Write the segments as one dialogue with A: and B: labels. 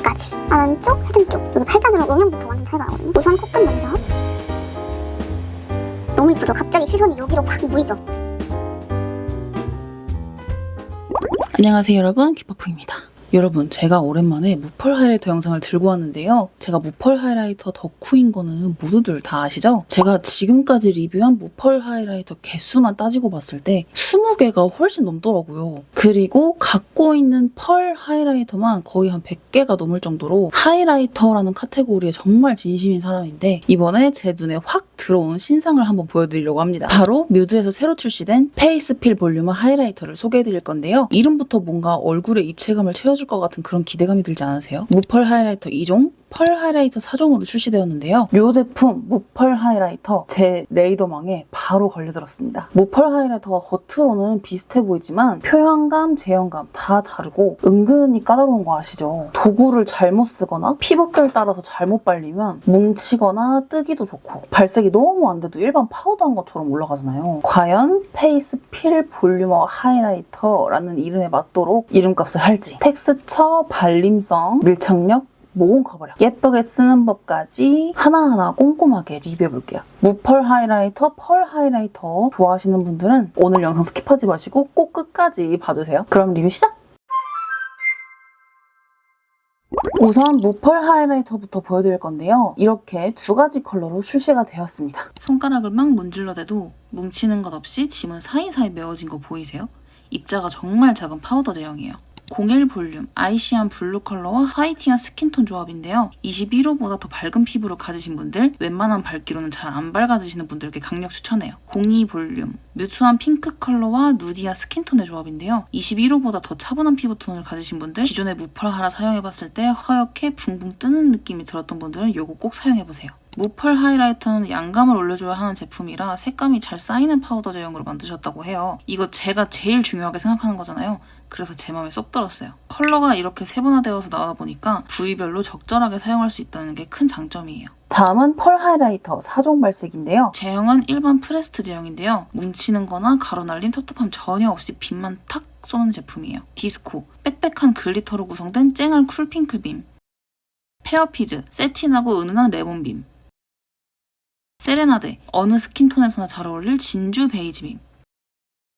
A: 끝에까지. 안쪽, 헤드 쪽. 여기 팔자주름 음영부터 완전 차이가 나거든요. 우선 코끝 먼저. 너무 이쁘죠? 갑자기 시선이 여기로 확 모이죠?
B: 안녕하세요 여러분. 기퍼프입니다 여러분 제가 오랜만에 무펄 하이라이터 영상을 들고 왔는데요 제가 무펄 하이라이터 덕후인 거는 모두들 다 아시죠? 제가 지금까지 리뷰한 무펄 하이라이터 개수만 따지고 봤을 때 20개가 훨씬 넘더라고요 그리고 갖고 있는 펄 하이라이터만 거의 한 100개가 넘을 정도로 하이라이터라는 카테고리에 정말 진심인 사람인데 이번에 제 눈에 확 들어온 신상을 한번 보여드리려고 합니다. 바로 뮤드에서 새로 출시된 페이스필 볼륨어 하이라이터를 소개해드릴 건데요. 이름부터 뭔가 얼굴에 입체감을 채워줄 것 같은 그런 기대감이 들지 않으세요? 무펄 하이라이터 2종, 펄 하이라이터 4종으로 출시되었는데요. 이 제품 무펄 하이라이터 제 레이더망에 바로 걸려들었습니다. 무펄 하이라이터가 겉으로는 비슷해 보이지만 표현감, 제형감 다 다르고 은근히 까다로운 거 아시죠? 도구를 잘못 쓰거나 피부결 따라서 잘못 발리면 뭉치거나 뜨기도 좋고 발색이 너무 안 돼도 일반 파우더한 것처럼 올라가잖아요. 과연 페이스 필 볼륨어 하이라이터라는 이름에 맞도록 이름값을 할지 텍스처, 발림성, 밀착력, 모공 커버력 예쁘게 쓰는 법까지 하나하나 꼼꼼하게 리뷰해볼게요. 무펄 하이라이터, 펄 하이라이터 좋아하시는 분들은 오늘 영상 스킵하지 마시고 꼭 끝까지 봐주세요. 그럼 리뷰 시작! 우선 무펄 하이라이터부터 보여드릴 건데요. 이렇게 두 가지 컬러로 출시가 되었습니다. 손가락을 막 문질러대도 뭉치는 것 없이 지문 사이사이 메워진 거 보이세요? 입자가 정말 작은 파우더 제형이에요. 01 볼륨, 아이시한 블루 컬러와 화이팅한 스킨톤 조합인데요. 21호보다 더 밝은 피부를 가지신 분들, 웬만한 밝기로는 잘 안 밝아지시는 분들께 강력 추천해요. 02 볼륨, 뮤트한 핑크 컬러와 누디아 스킨톤의 조합인데요. 21호보다 더 차분한 피부톤을 가지신 분들, 기존의 무펄 하나 사용해봤을 때 허옇게 붕붕 뜨는 느낌이 들었던 분들은 이거 꼭 사용해보세요. 무펄 하이라이터는 양감을 올려줘야 하는 제품이라 색감이 잘 쌓이는 파우더 제형으로 만드셨다고 해요. 이거 제가 제일 중요하게 생각하는 거잖아요. 그래서 제 마음에 쏙 들었어요. 컬러가 이렇게 세분화되어서 나오다 보니까 부위별로 적절하게 사용할 수 있다는 게 큰 장점이에요. 다음은 펄 하이라이터 4종 발색인데요. 제형은 일반 프레스트 제형인데요. 뭉치는 거나 가루날림, 텁텁함 전혀 없이 빛만 탁 쏘는 제품이에요. 디스코, 빽빽한 글리터로 구성된 쨍한 쿨핑크 빔. 페어피즈, 세틴하고 은은한 레몬 빔. 세레나데, 어느 스킨톤에서나 잘 어울릴 진주 베이지 빔.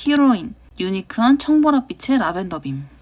B: 히로인, 유니크한 청보랏빛의 라벤더 빔.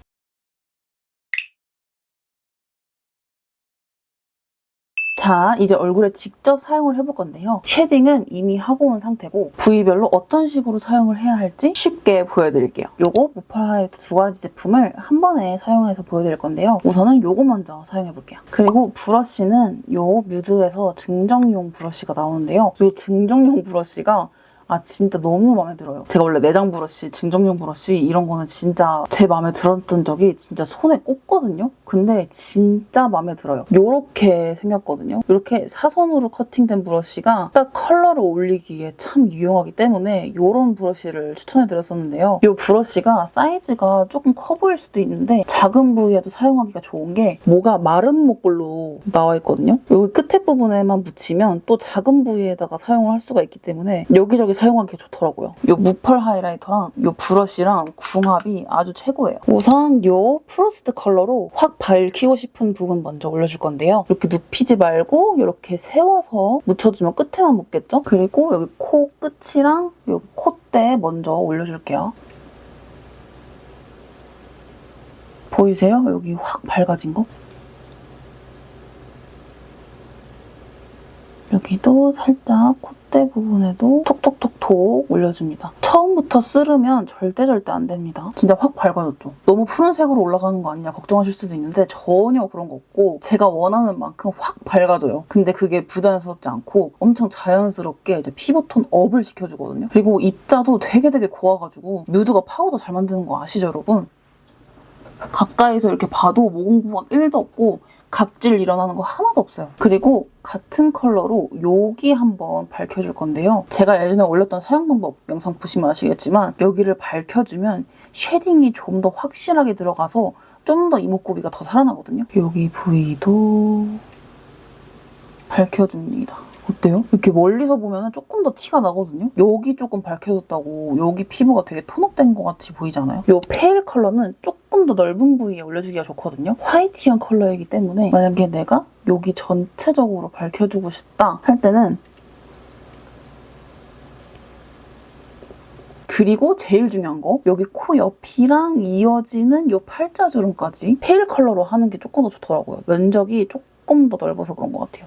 B: 자, 이제 얼굴에 직접 사용을 해볼 건데요. 쉐딩은 이미 하고 온 상태고 부위별로 어떤 식으로 사용을 해야 할지 쉽게 보여드릴게요. 요거 무펄 하이라이터 두 가지 제품을 한 번에 사용해서 보여드릴 건데요. 우선은 요거 먼저 사용해볼게요. 그리고 브러쉬는 요 뮤드에서 증정용 브러쉬가 나오는데요. 요 증정용 브러쉬가 아 진짜 너무 마음에 들어요. 제가 원래 내장 브러쉬, 증정용 브러쉬 이런 거는 진짜 제 마음에 들었던 적이 진짜 손에 꽂거든요. 근데 진짜 마음에 들어요. 요렇게 생겼거든요. 이렇게 사선으로 커팅된 브러쉬가 딱 컬러를 올리기에 참 유용하기 때문에 요런 브러쉬를 추천해드렸었는데요. 요 브러쉬가 사이즈가 조금 커 보일 수도 있는데 작은 부위에도 사용하기가 좋은 게 뭐가 마른 목걸로 나와 있거든요. 여기 끝에 부분에만 묻히면 또 작은 부위에다가 사용을 할 수가 있기 때문에 여기저기 사용하기 좋더라고요. 요 무펄 하이라이터랑 요 브러쉬랑 궁합이 아주 최고예요. 우선 요 프로스트 컬러로 확 밝히고 싶은 부분 먼저 올려줄 건데요. 이렇게 눕히지 말고 이렇게 세워서 묻혀주면 끝에만 묻겠죠? 그리고 여기 코 끝이랑 여기 콧대 먼저 올려줄게요. 보이세요? 여기 확 밝아진 거? 여기도 살짝 콧대 부분에도 톡톡톡톡 올려줍니다. 처음부터 쓰르면 절대 절대 안 됩니다. 진짜 확 밝아졌죠? 너무 푸른색으로 올라가는 거 아니냐 걱정하실 수도 있는데 전혀 그런 거 없고 제가 원하는 만큼 확 밝아져요. 근데 그게 부자연스럽지 않고 엄청 자연스럽게 이제 피부톤 업을 시켜주거든요. 그리고 입자도 되게 되게 고와가지고 누드가 파우더 잘 만드는 거 아시죠 여러분? 가까이서 이렇게 봐도 모공부각 1도 없고 각질 일어나는 거 하나도 없어요. 그리고 같은 컬러로 여기 한번 밝혀줄 건데요. 제가 예전에 올렸던 사용 방법 영상 보시면 아시겠지만 여기를 밝혀주면 쉐딩이 좀 더 확실하게 들어가서 좀 더 이목구비가 더 살아나거든요. 여기 부위도 밝혀줍니다. 어때요? 이렇게 멀리서 보면 조금 더 티가 나거든요? 여기 조금 밝혀졌다고 여기 피부가 되게 톤업된 것 같이 보이잖아요? 이 페일 컬러는 조금 더 넓은 부위에 올려주기가 좋거든요? 화이티한 컬러이기 때문에 만약에 내가 여기 전체적으로 밝혀주고 싶다 할 때는 그리고 제일 중요한 거 여기 코 옆이랑 이어지는 이 팔자주름까지 페일 컬러로 하는 게 조금 더 좋더라고요. 면적이 조금 더 넓어서 그런 것 같아요.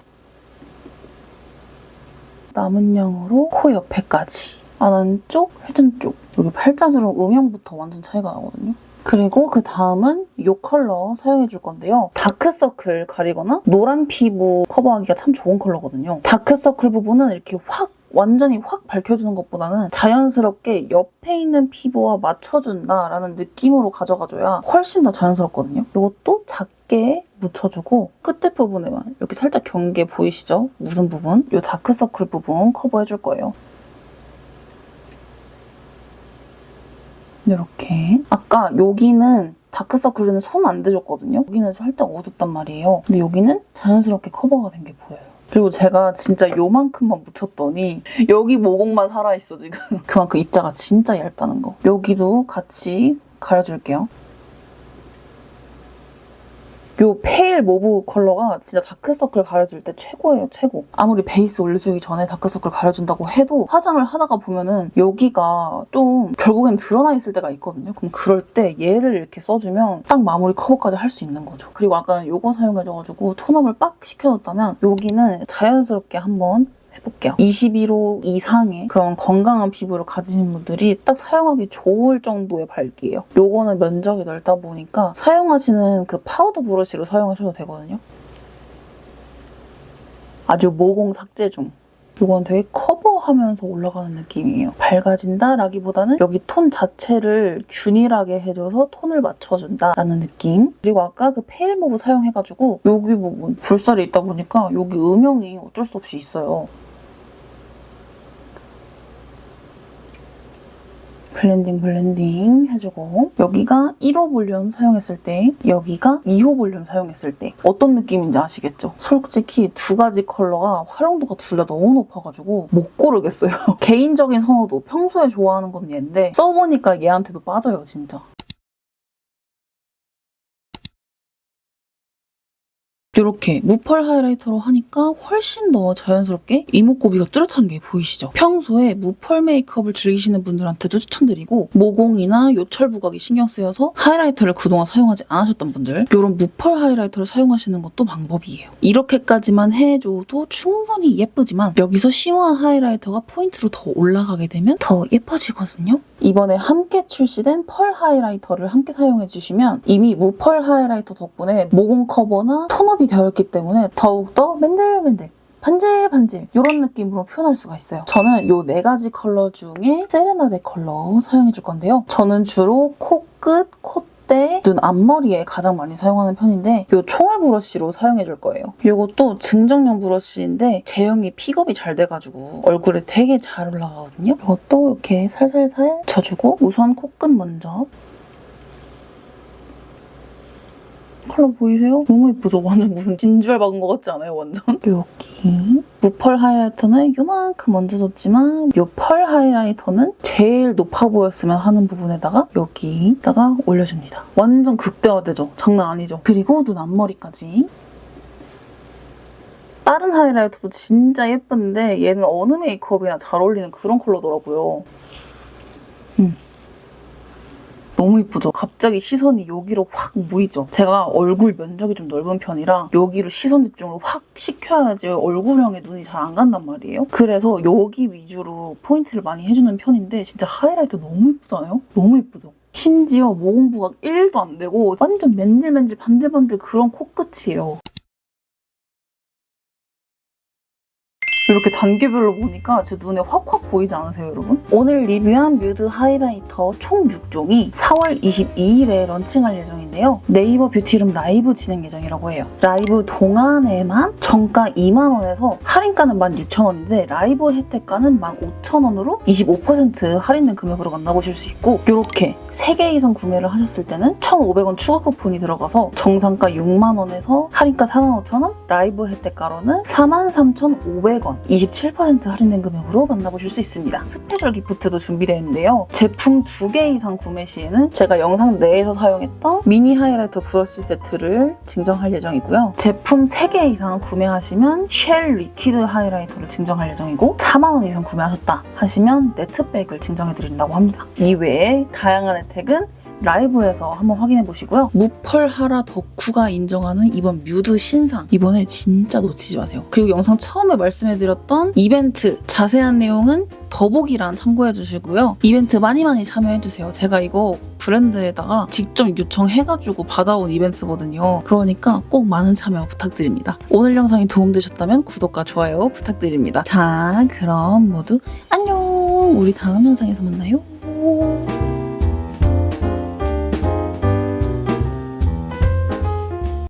B: 남은 양으로 코 옆에까지 안쪽, 회전 쪽 여기 팔자주름 음영부터 완전 차이가 나거든요. 그리고 그 다음은 이 컬러 사용해 줄 건데요. 다크서클 가리거나 노란 피부 커버하기가 참 좋은 컬러거든요. 다크서클 부분은 이렇게 확 완전히 확 밝혀주는 것보다는 자연스럽게 옆에 있는 피부와 맞춰준다라는 느낌으로 가져가줘야 훨씬 더 자연스럽거든요. 이것도 작게 묻혀주고 끝에 부분에만 이렇게 살짝 경계 보이시죠? 무슨 부분? 이 다크서클 부분 커버해줄 거예요. 이렇게 아까 여기는 다크서클은 손 안 대줬거든요. 여기는 살짝 어둡단 말이에요. 근데 여기는 자연스럽게 커버가 된 게 보여요. 그리고 제가 진짜 요만큼만 묻혔더니 여기 모공만 살아있어 지금. 그만큼 입자가 진짜 얇다는 거. 여기도 같이 가려줄게요. 요 페일 모브 컬러가 진짜 다크서클 가려줄 때 최고예요, 최고. 아무리 베이스 올려주기 전에 다크서클 가려준다고 해도 화장을 하다가 보면은 여기가 좀 결국엔 드러나 있을 때가 있거든요. 그럼 그럴 때 얘를 이렇게 써주면 딱 마무리 커버까지 할 수 있는 거죠. 그리고 아까 요거 사용해줘가지고 톤업을 빡 시켜줬다면 여기는 자연스럽게 한번 해볼게요. 21호 이상의 그런 건강한 피부를 가지신 분들이 딱 사용하기 좋을 정도의 밝기예요. 요거는 면적이 넓다 보니까 사용하시는 그 파우더 브러쉬로 사용하셔도 되거든요. 아주 모공 삭제 중. 이건 되게 커버하면서 올라가는 느낌이에요. 밝아진다라기보다는 여기 톤 자체를 균일하게 해줘서 톤을 맞춰준다라는 느낌. 그리고 아까 그 페일 모브 사용해가지고 여기 부분 불살이 있다 보니까 여기 음영이 어쩔 수 없이 있어요. 블렌딩 블렌딩 해주고 여기가 1호 볼륨 사용했을 때 여기가 2호 볼륨 사용했을 때 어떤 느낌인지 아시겠죠? 솔직히 두 가지 컬러가 활용도가 둘 다 너무 높아가지고 못 고르겠어요. 개인적인 선호도 평소에 좋아하는 건 얘인데 써보니까 얘한테도 빠져요 진짜. 이렇게 무펄 하이라이터로 하니까 훨씬 더 자연스럽게 이목구비가 뚜렷한 게 보이시죠? 평소에 무펄 메이크업을 즐기시는 분들한테도 추천드리고 모공이나 요철 부각이 신경 쓰여서 하이라이터를 그동안 사용하지 않으셨던 분들 이런 무펄 하이라이터를 사용하시는 것도 방법이에요. 이렇게까지만 해줘도 충분히 예쁘지만 여기서 시원 하이라이터가 포인트로 더 올라가게 되면 더 예뻐지거든요. 이번에 함께 출시된 펄 하이라이터를 함께 사용해주시면 이미 무펄 하이라이터 덕분에 모공 커버나 톤업 이 되었기 때문에 더욱더 맨들맨들 반질반질 이런 느낌으로 표현할 수가 있어요. 저는 이 네 가지 컬러 중에 세레나데 컬러 사용해 줄 건데요. 저는 주로 코끝, 콧대, 눈 앞머리에 가장 많이 사용하는 편인데 이 총알 브러쉬로 사용해 줄 거예요. 이것도 증정용 브러쉬인데 제형이 픽업이 잘 돼가지고 얼굴에 되게 잘 올라가거든요. 이것도 이렇게 살살살 쳐주고 우선 코끝 먼저 컬러 보이세요? 너무 예쁘죠? 완전 무슨 진주알 박은 것 같지 않아요? 완전? 여기 무펄 하이라이터는 요만큼 얹어줬지만 요펄 하이라이터는 제일 높아 보였으면 하는 부분에다가 여기다가 올려줍니다. 완전 극대화되죠? 장난 아니죠? 그리고 눈 앞머리까지 다른 하이라이터도 진짜 예쁜데 얘는 어느 메이크업이나 잘 어울리는 그런 컬러더라고요. 음. 너무 이쁘죠? 갑자기 시선이 여기로 확 모이죠? 제가 얼굴 면적이 좀 넓은 편이라 여기로 시선 집중을 확 시켜야지 얼굴형에 눈이 잘 안 간단 말이에요. 그래서 여기 위주로 포인트를 많이 해주는 편인데 진짜 하이라이터 너무 이쁘잖아요? 너무 이쁘죠? 심지어 모공 부각 1도 안 되고 완전 맨질맨질 반들반들 그런 코끝이에요. 이렇게 단계별로 보니까 제 눈에 확확 보이지 않으세요, 여러분? 오늘 리뷰한 뮤드 하이라이터 총 6종이 4월 22일에 런칭할 예정인데요. 네이버 뷰티룸 라이브 진행 예정이라고 해요. 라이브 동안에만 정가 2만 원에서 할인가는 16,000원인데 라이브 혜택가는 15,000원으로 25% 할인된 금액으로 만나보실 수 있고 이렇게 3개 이상 구매를 하셨을 때는 1,500원 추가 쿠폰이 들어가서 정상가 6만 원에서 할인가 45,000원, 라이브 혜택가로는 43,500원 27% 할인된 금액으로 만나보실 수 있습니다. 스페셜 기프트도 준비되어 있는데요. 제품 2개 이상 구매 시에는 제가 영상 내에서 사용했던 미니 하이라이터 브러쉬 세트를 증정할 예정이고요. 제품 3개 이상 구매하시면 쉘 리퀴드 하이라이터를 증정할 예정이고 4만원 이상 구매하셨다 하시면 네트백을 증정해드린다고 합니다. 이외에 다양한 혜택은 라이브에서 한번 확인해 보시고요. 무펄하라 덕후가 인정하는 이번 뮤드 신상. 이번에 진짜 놓치지 마세요. 그리고 영상 처음에 말씀해드렸던 이벤트 자세한 내용은 더보기란 참고해 주시고요. 이벤트 많이 많이 참여해 주세요. 제가 이거 브랜드에다가 직접 요청해가지고 받아온 이벤트거든요. 그러니까 꼭 많은 참여 부탁드립니다. 오늘 영상이 도움되셨다면 구독과 좋아요 부탁드립니다. 자, 그럼 모두 안녕! 우리 다음 영상에서 만나요.